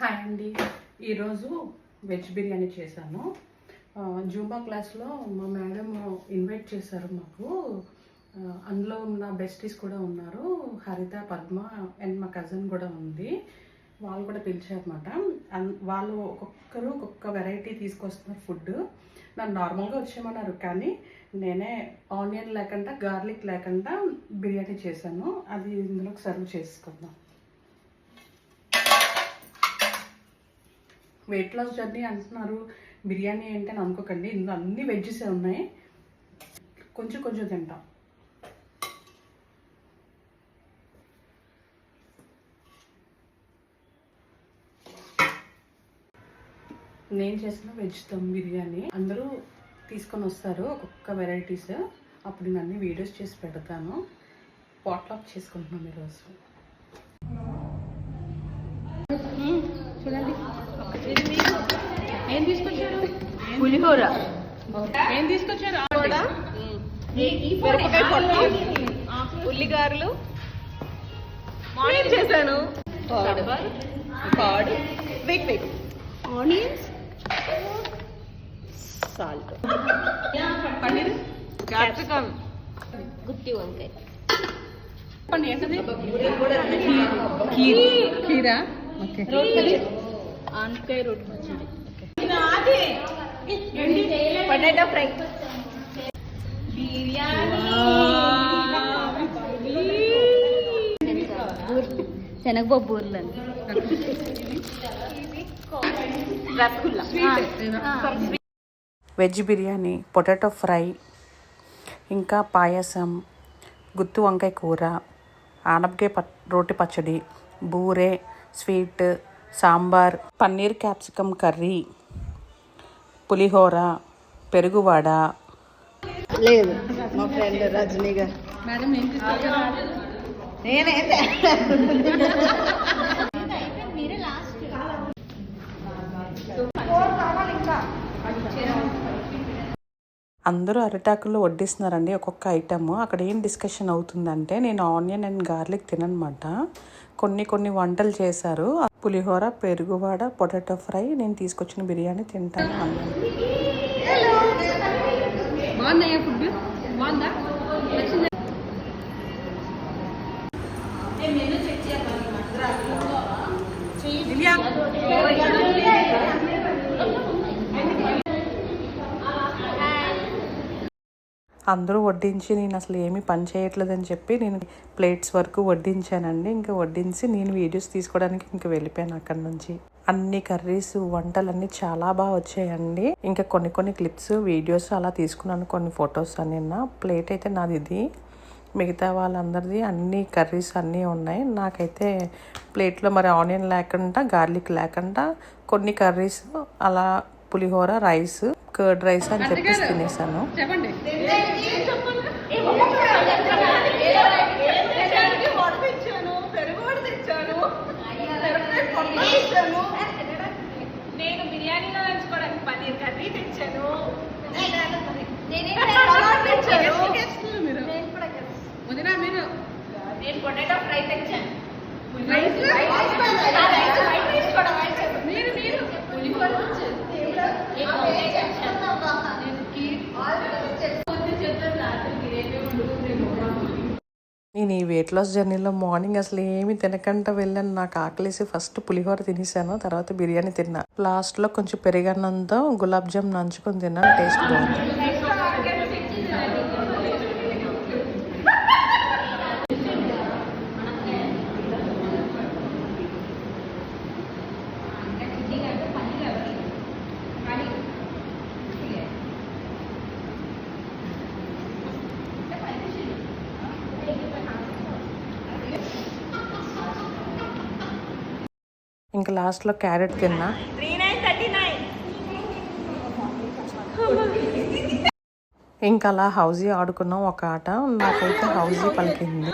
Hi అండి. ఈరోజు veg biryani చేశాను. జూంబా క్లాస్లో మా మేడం ఇన్వైట్ చేశారు మాకు. అందులో నా బెస్టీస్ కూడా ఉన్నారు. హరిత పద్మ అండ్ మా కజిన్ కూడా ఉంది. వాళ్ళు కూడా పిలిచారన్నమాట. అన్- వాళ్ళు ఒక్కొక్కరు ఒక్కొక్క వెరైటీ తీసుకొస్తున్నారు ఫుడ్ నన్ను నార్మల్గా వచ్చేయమన్నారు కానీ నేనే ఆనియన్ లేకుండా గార్లిక్ లేకుండా బిర్యానీ చేశాను. అది ఇందులోకి సర్వ్ చేసుకుందాం. వెయిట్ లాస్ జర్నీ అంటున్నారు. బిర్యానీ ఏంటి అని అనుకోకండి ఇందులో అన్ని వెజ్జెస్ ఉన్నాయి. కొంచెం కొంచెం తింటాం. నేను చేసిన వెజ్ దమ్ బిర్యానీ అందరూ తీసుకొని వస్తారు. ఒక్కొక్క వెరైటీస్ అప్పుడు నేను అన్ని వీడియోస్ చేసి పెడతాను. పాట్లాక్ చేసుకుంటున్నాం ఈరోజు. ఏం తీసుకొచ్చారు? పులిహోర. ఏం తీసుకొచ్చారు? ఉల్లిగారులు. మార్నింగ్ చేశాను? Curd curd wait wait onions salt paneer. Capsicum గుత్తి వంకాయ. చెప్పండి ఏంటది? కీరా. ఓకే ఆనకాయ పొటాటో ఫ్రై. శనగపప్పు బూర్లు rasgulla veg biryani potato fry ఇంకా పాయసం గుత్తి వంకాయ కూర ఆనపకాయ ప రోటి పచ్చడి బూరె sweet sambar paneer capsicum curry పులిహోర పెరుగువడ లేదు. మా ఫ్రెండ్ రజనీ గారు. మేడం ఏం నేనైతే అందరూ అరిటాకుల్లో వడ్డిస్తున్నారండి ఒక్కొక్క ఐటమ్ అక్కడ ఏం డిస్కషన్ అవుతుందంటే నేను ఆనియన్ అండ్ గార్లిక్ తిననమాట. కొన్ని కొన్ని వంటలు చేశారు. పులిహోర పెరుగువాడ పొటాటో ఫ్రై నేను తీసుకొచ్చిన బిర్యానీ తింటాను. అన్నాను బాగుందా ఫుడ్ బాగుందా అందరూ వడ్డించి నేను అసలు ఏమీ పని చేయట్లేదని చెప్పి నేను ప్లేట్స్ వరకు వడ్డించానండి. ఇంకా వడ్డించి నేను వీడియోస్ తీసుకోవడానికి ఇంకా వెళ్ళిపోయాను అక్కడ నుంచి. అన్ని కర్రీస్ వంటలన్నీ చాలా బాగా వచ్చాయండి. ఇంకా కొన్ని కొన్ని క్లిప్స్ వీడియోస్ అలా తీసుకున్నాను. కొన్ని ఫొటోస్ అని ప్లేట్ అయితే నాది ఇది. మిగతా వాళ్ళందరిది అన్ని కర్రీస్ అన్నీ ఉన్నాయి. నాకైతే ప్లేట్లో మరి ఆనియన్ లేకుండా గార్లిక్ లేకుండా కొన్ని కర్రీస్ అలా పులిహోర రైస్ కర్డ్ రైస్ అని చెప్పేసి తినేసాను చెప్పండి నేను బిర్యానీలో నంచుకోవడానికి పన్నీర్ కర్రీ తెచ్చాను వదినా మీరు నేను పొటాటో ఫ్రై తెచ్చాను. మీరు మీరు పులిహోర నేను ఈ వెయిట్ లాస్ జర్నీలో మార్నింగ్ అసలు ఏమి తినకుండా వెళ్ళాను. నాకు ఆకలేసి ఫస్ట్ పులిహోర తినేసాను తర్వాత బిర్యానీ తిన్నా. లాస్ట్లో కొంచెం పెరిగన్నంతో గులాబ్ జామ్ నంచుకొని తిన్నాను టేస్ట్ బాగుంది. ఇంకా లాస్ట్లో క్యారెట్ తిన్నా. ఇంకా అలా హౌజీ ఆడుకున్నాం ఒక ఆట. నాకైతే హౌజీ పలికింది.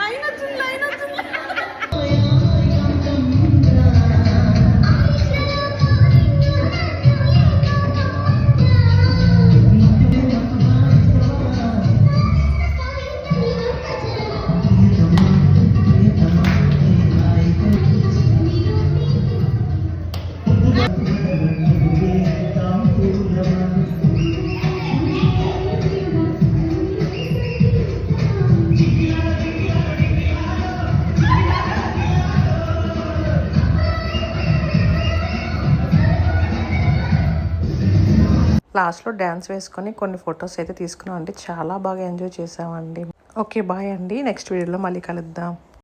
లాస్ట్లో డ్యాన్స్ వేసుకొని కొన్ని ఫొటోస్ అయితే తీసుకున్నాం అండి. చాలా బాగా ఎంజాయ్ చేసామండి. ఓకే బాయ్ అండి. నెక్స్ట్ వీడియోలో మళ్ళీ కలుద్దాం.